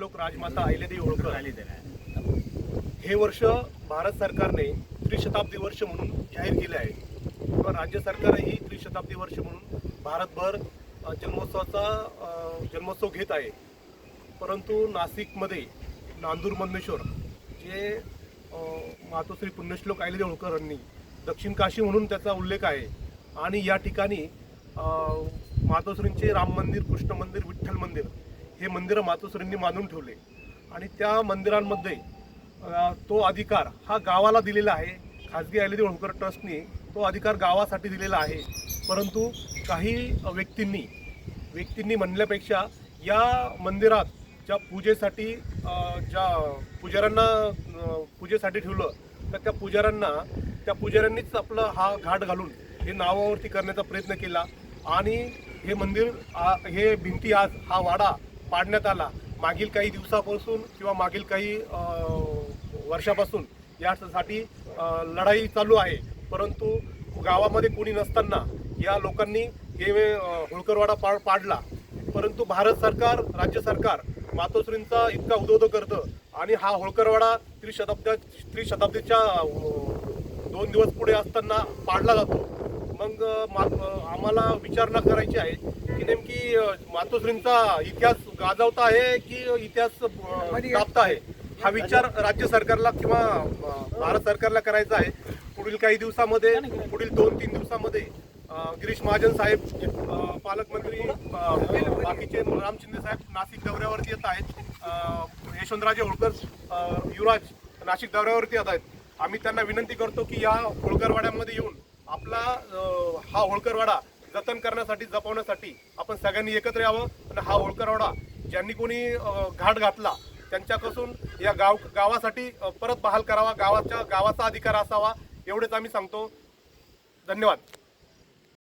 पुण्यश्लोक राजमाता अहिल्यादेवी होळकर हे वर्ष भारत सरकारने त्रिशताब्दी वर्ष म्हणून जाहीर केले आहे. किंवा राज्य सरकारही त्रिशताब्दी वर्ष म्हणून भारतभर जन्मोत्सवाचा जन्मोत्सव घेत आहे. परंतु नाशिकमध्ये नांदूर मधमेश्वर जे मातोश्री पुण्यश्लोक अहिल्यादेवी होळकर यांनी दक्षिण काशी म्हणून त्याचा उल्लेख आहे. आणि या ठिकाणी मातोश्रींचे राम मंदिर कृष्ण मंदिर विठ्ठल मंदिर हे मंदिरं मातोश्रींनी मानून ठेवले. आणि त्या मंदिरांमध्ये तो अधिकार हा गावाला दिलेला आहे. खाजगी अहिल्यादेवी होळकर ट्रस्टने तो अधिकार गावासाठी दिलेला आहे. परंतु काही व्यक्तींनी व्यक्तींनी म्हणल्यापेक्षा या मंदिरात ज्या पूजेसाठी ज्या पुजाऱ्यांना पूजेसाठी ठेवलं तर त्या पुजाऱ्यांना त्या पुजाऱ्यांनीच आपलं हा घाट घालून हे नावावरती करण्याचा प्रयत्न केला. आणि हे मंदिर आ- हे भिंती आज हा वाडा पाडण्यात आला मागील काही दिवसापासून किंवा मागील काही वर्षापासून यासाठी लढाई चालू आहे. परंतु गावामध्ये कोणी नसताना या लोकांनी हे होळकरवाडा पाड पाडला. परंतु भारत सरकार राज्य सरकार मातोश्रींचा इतका उदोदो करतं आणि हा होळकरवाडा त्रिशताब्द्या त्रिशताब्दीच्या दोन दिवस पुढे असताना पाडला जातो. मग मा आम्हाला विचारणा करायची आहे. की नेमकी मातोश्रींचा इतिहास गाजवता आहे की इतिहास अ, कापता आहे? हा विचार राज्य सरकारला किंवा भारत सरकारला करायचा आहे. पुढील काही दिवसामध्ये पुढील दोन तीन दिवसामध्ये गिरीश महाजन साहेब पालकमंत्री बाकीचे राम शिंदे साहेब नाशिक दौऱ्यावरती येत आहेत. यशवंतराजे होळकर युवराज नाशिक दौऱ्यावरती येत आहेत. आम्ही त्यांना विनंती करतो की या होळकरवाड्यामध्ये येऊन आपला हा होळकरवाडा जतन करण्यासाठी जपवण्यासाठी आपण सगळ्यांनी एकत्र यावं. आणि हा होळकरवाडा ज्यांनी कोणी घाट घातला त्यांच्यापासून या गाव गावासाठी परत बहाल करावा. गावाच्या गावाचा अधिकार असावा एवढेच आम्ही सांगतो. धन्यवाद.